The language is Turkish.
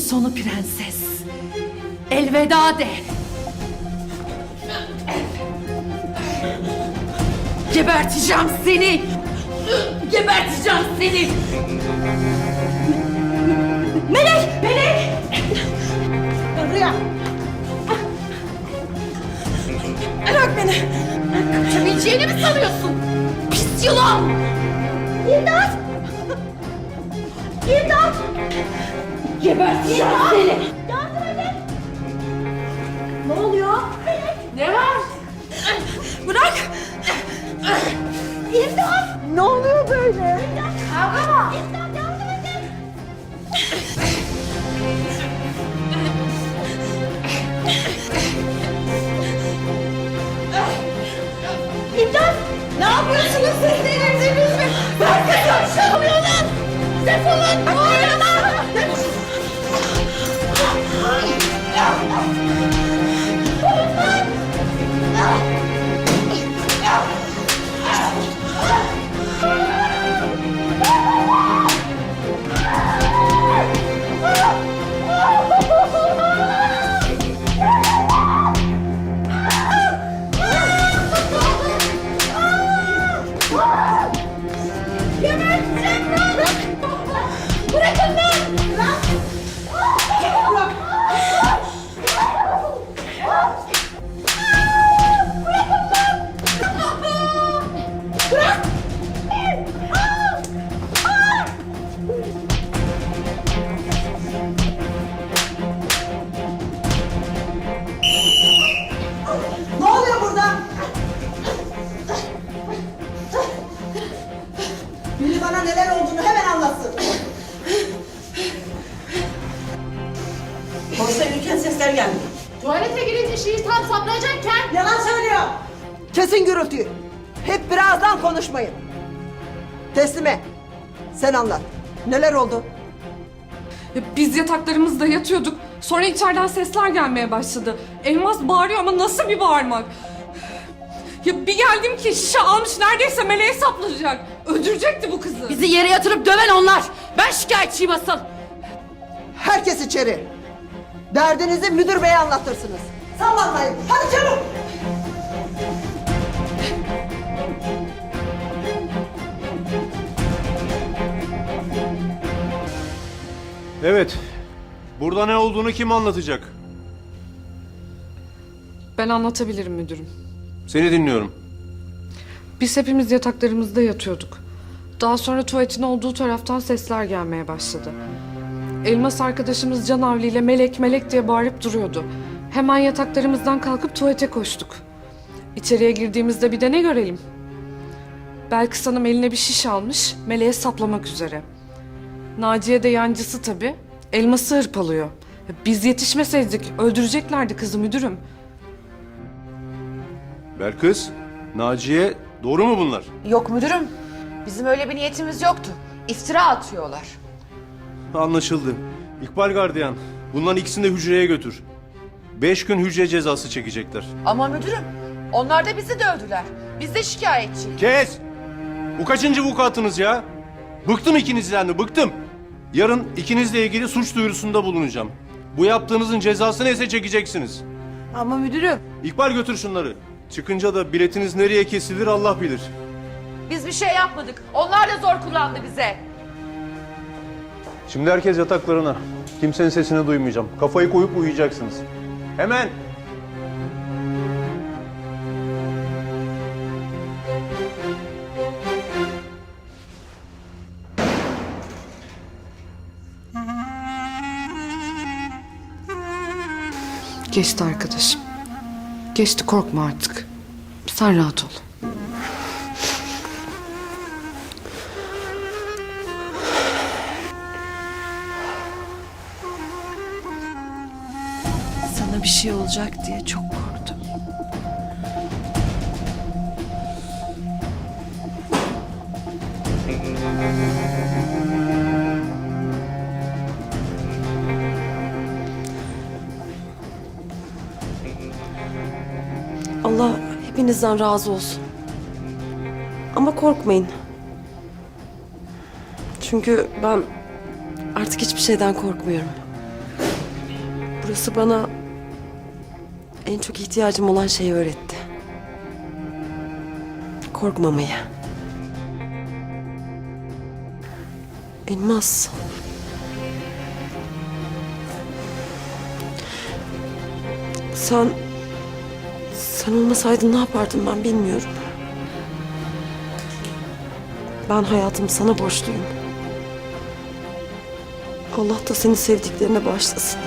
sonu prenses. Elveda de. Geberteceğim seni. Geberteceğim seni. Melek! Melek! Rüya! Bırak beni. Kaçabileceğini mi sanıyorsun? Pis yılan! Geberteceğim seni. Yardım edin. Ne oluyor? Ne var? Bırak! İmdat! Ne oluyor böyle? İmdat! Kavga mı? İmdat yardım edin! İmdat! Ne yapıyorsunuz siz delirdiniz mi? Ben de konuşamıyorum! Defolun! Biri bana neler olduğunu hemen anlatsın. Konuşta yürürken sesler geldi. Tuvalete girince şiir tam saplayacakken Yalan söylüyor. Kesin gürültüyü. Hep birazdan konuşmayın. Teslime. Sen anlat. Neler oldu? Biz yataklarımızda yatıyorduk. Sonra içeriden sesler gelmeye başladı. Elmas bağırıyor ama nasıl bir bağırmak? Ya bir geldim ki şişe almış neredeyse meleğe saplayacak. Öldürecekti bu kızı. bizi yere yatırıp döven onlar. Ben şikayetçiyim asıl. Herkes içeri. Derdinizi müdür beye anlatırsınız. Sallanmayın. Hadi çabuk. Evet. Burada ne olduğunu kim anlatacak? Ben anlatabilirim müdürüm. Seni dinliyorum. Biz hepimiz yataklarımızda yatıyorduk. Daha sonra tuvaletin olduğu taraftan sesler gelmeye başladı. Elmas arkadaşımız Canavli ile melek melek diye bağırıp duruyordu. Hemen yataklarımızdan kalkıp tuvalete koştuk. İçeriye girdiğimizde bir de ne görelim? Belkıs Hanım eline bir şiş almış, meleğe saplamak üzere. Naciye de yancısı tabii. Elması hırpalıyor. Biz yetişmeseydik öldüreceklerdi kızı müdürüm. Belkıs, Naciye, doğru mu bunlar? Yok müdürüm. Bizim öyle bir niyetimiz yoktu. İftira atıyorlar. Anlaşıldı. İkbal gardiyan, bunların ikisini de hücreye götür. Beş gün hücre cezası çekecekler. Ama müdürüm onlar da bizi dövdüler. Biz de şikayetçiyiz. Kes! Bu kaçıncı vukuatınız ya? Bıktım ikinizden de, bıktım. Yarın ikinizle ilgili suç duyurusunda bulunacağım. Bu yaptığınızın cezasını ise çekeceksiniz. Ama müdürüm. İkbal götür şunları. Çıkınca da biletiniz nereye kesilir Allah bilir. Biz bir şey yapmadık. Onlar da zor kullandı bize. Şimdi herkes yataklarına. Kimsenin sesini duymayacağım. Kafayı koyup uyuyacaksınız. Hemen. Geçti arkadaşım. Geçti korkma artık. Sen rahat ol. Sana bir şey olacak diye çok korktum. Hepinizden razı olsun. Ama korkmayın. Çünkü ben artık hiçbir şeyden korkmuyorum. Burası bana en çok ihtiyacım olan şeyi öğretti. Korkmamayı. Elmas. Sen... Sen olmasaydın ne yapardım ben bilmiyorum. Ben hayatımı sana borçluyum. Allah da seni sevdiklerine bağışlasın.